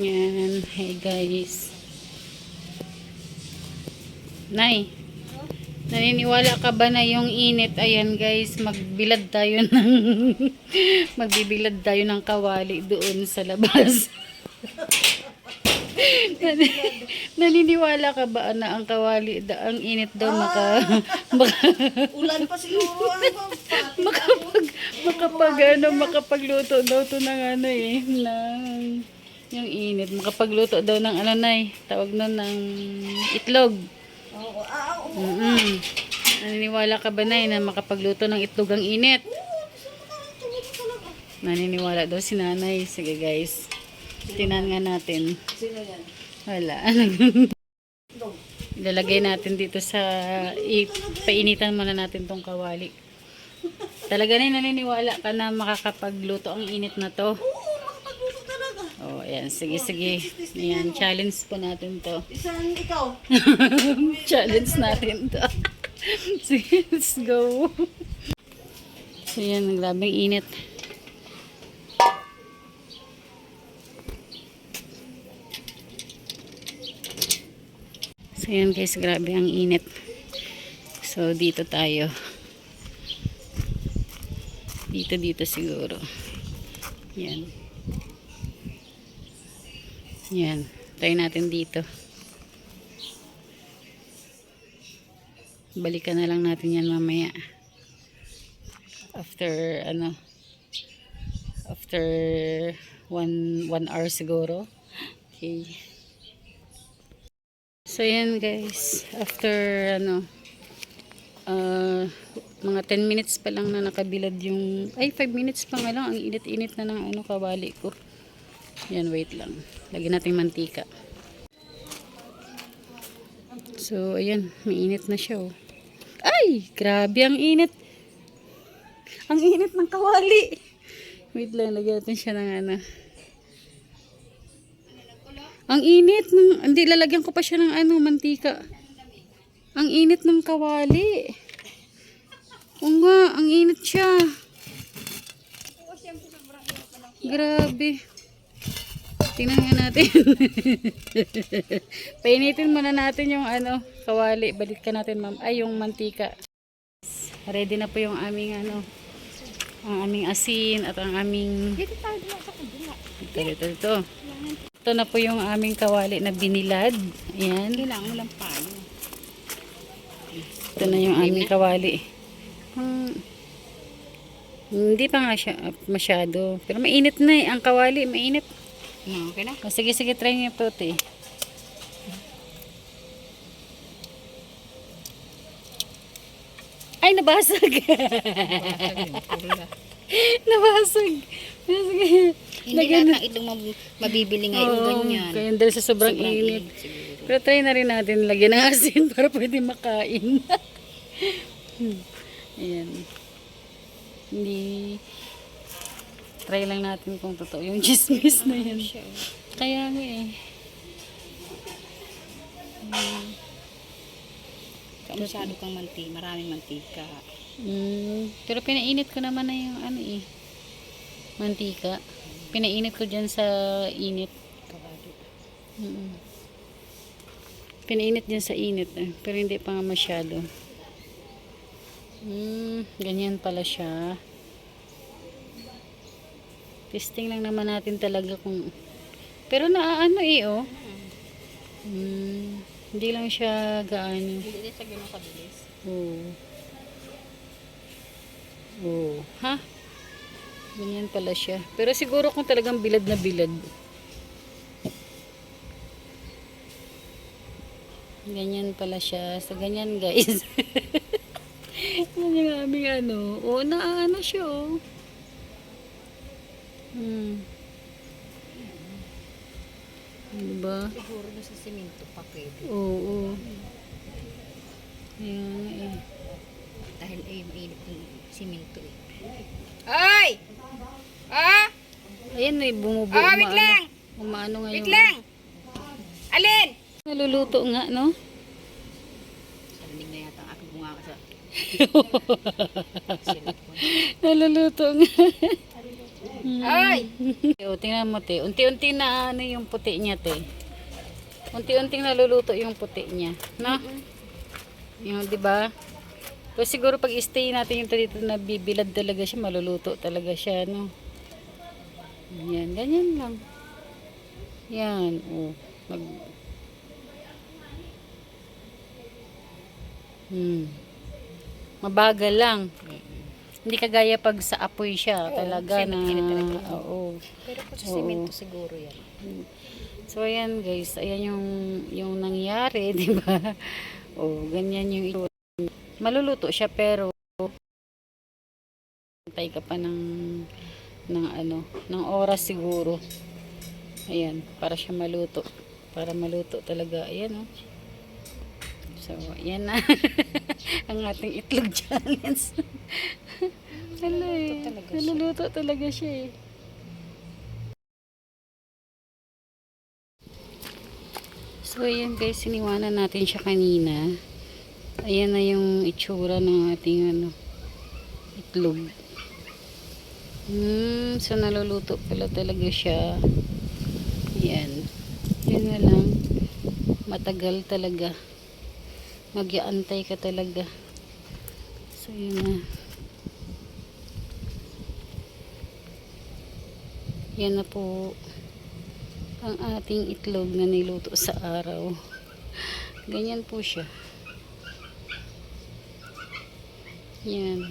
Yan. Hey guys. Nay. Naniniwala ka ba na yung init? Ayan guys, magbilad tayo ng magbibilad tayo ng kawali doon sa labas. Nan- Naniniwala ka ba na ang kawali, da, ang init daw maka, maka Ulan pa siguro. Ano makapag makapag ano makapagluto daw to ng ano eh ng yung init makapagluto daw ng ano nay? Tawag nun ng itlog. Oo. Ah, oo. mm naniniwala ka ba nay na makapagluto ng itlog ang init? Naniniwala daw si nanay. Sige guys. Tinan nga natin. Sino yan? wala. Ilalagay natin dito sa painitan muna natin tong kawali. Talaga na naniniwala ka na makakapagluto ang init na to Oo, makapagluto talaga. Oh, ayan. Sige, sige. Ayan, challenge po natin to. Isang ikaw. challenge natin to. sige, let's go. So, ayan, grabing init. So, ayan guys, grabe ang init. So, dito tayo. Dito, dito siguro. Yan. Yan. Try natin dito. Balikan na lang natin yan mamaya. After, ano, after one, one hour siguro. Okay. So, yan guys. After, ano, uh, mga 10 minutes pa lang na nakabilad yung, ay 5 minutes pa nga lang. Ang init-init na ng ano, kawali ko. Yan, wait lang. Lagyan natin mantika. So, ayan. May init na siya, oh. Ay! Grabe ang init. Ang init ng kawali. Wait lang, lagyan natin siya ng ano. Ang init ng, hindi, lalagyan ko pa siya ng ano, mantika. Ang init ng kawali. Oo nga, ang init siya. Grabe. Tingnan nga natin. Painitin muna natin yung ano, kawali. Balikan natin, ma'am. Ay, yung mantika. Ready na po yung aming ano, ang aming asin at ang aming... Dito tayo dito. Ito, ito, ito. Ito na po yung aming kawali na binilad. Ayan. Kailangan mo lang payo. Ito na yung aming kawali. Hmm, hindi pa nga siya masyado. Pero mainit na eh. Ang kawali, mainit. No, okay na. Oh, sige, sige, try niyo eh. Ay, nabasag. nabasag. Sige. Hindi lahat ng itlog mab- mabibili ngayon Oo, ganyan. Kaya dahil sa sobrang, Sobrang init. init siguro. Pero try na rin natin lagyan ng asin para pwede makain. Hmm. Ayan. Hindi. Try lang natin kung totoo yung chismis na yan. Kaya nga eh. Kaya masyado kang manti, maraming mantika. Mm, pero pinainit ko naman na yung ano eh. Mantika. Pinainit ko dyan sa init. Mm. Pinainit dyan sa init eh. Pero hindi pa nga masyado. Mm, ganyan pala siya. Testing lang naman natin talaga kung... Pero naaano eh oh. Mm, hindi lang siya gaano. Hindi din sa ganun kabilis. Oo. Oo. Ha? Ganyan pala siya. Pero siguro kung talagang bilad na bilad. Ganyan pala siya. So, ganyan guys. Yan yung aming ano. Oo, naano siya oh. Hmm. Diba? Siguro na sa simento pa pwede. Oo. Ayan nga eh. Dahil ay mainit yung simento eh. Ay! Ah! Ayan may bumubuo. Ah, wait lang! Umaano ngayon. Wait lang! Alin? Naluluto nga, no? Sarinig na yata ang aking bunga ka sa Naluluto nga. Ay! O, tingnan mo, te. Unti-unti na ano yung puti niya, te. Unti-unting naluluto yung puti niya. No? Yung, di ba? So, siguro pag stay natin yung dito na bibilad talaga siya, maluluto talaga siya, no? Yan, ganyan lang. Yan, o. Mag... Hmm. Mabagal lang. Hindi kagaya pag sa apoy siya, talaga na, talaga. oo. Pero kung sa Oo. simento siguro yan. So ayan guys, ayan yung yung nangyari, 'di ba? Oh, ganyan yung itsura. Maluluto siya pero antay ka pa ng ng ano, ng oras siguro. Ayan, para siya maluto. Para maluto talaga. Ayan oh. So, ayan na. Ang ating itlog challenge. Hala eh. Naluluto talaga siya eh. So, ayan guys, siniwanan natin siya kanina. Ayan na yung itsura ng ating ano, itlog. Hmm, so naluluto pala talaga siya. Ayan. Yun na lang. Matagal talaga. Mag-aantay ka talaga. So, yun na. Yan na po ang ating itlog na niluto sa araw. Ganyan po siya. Yan.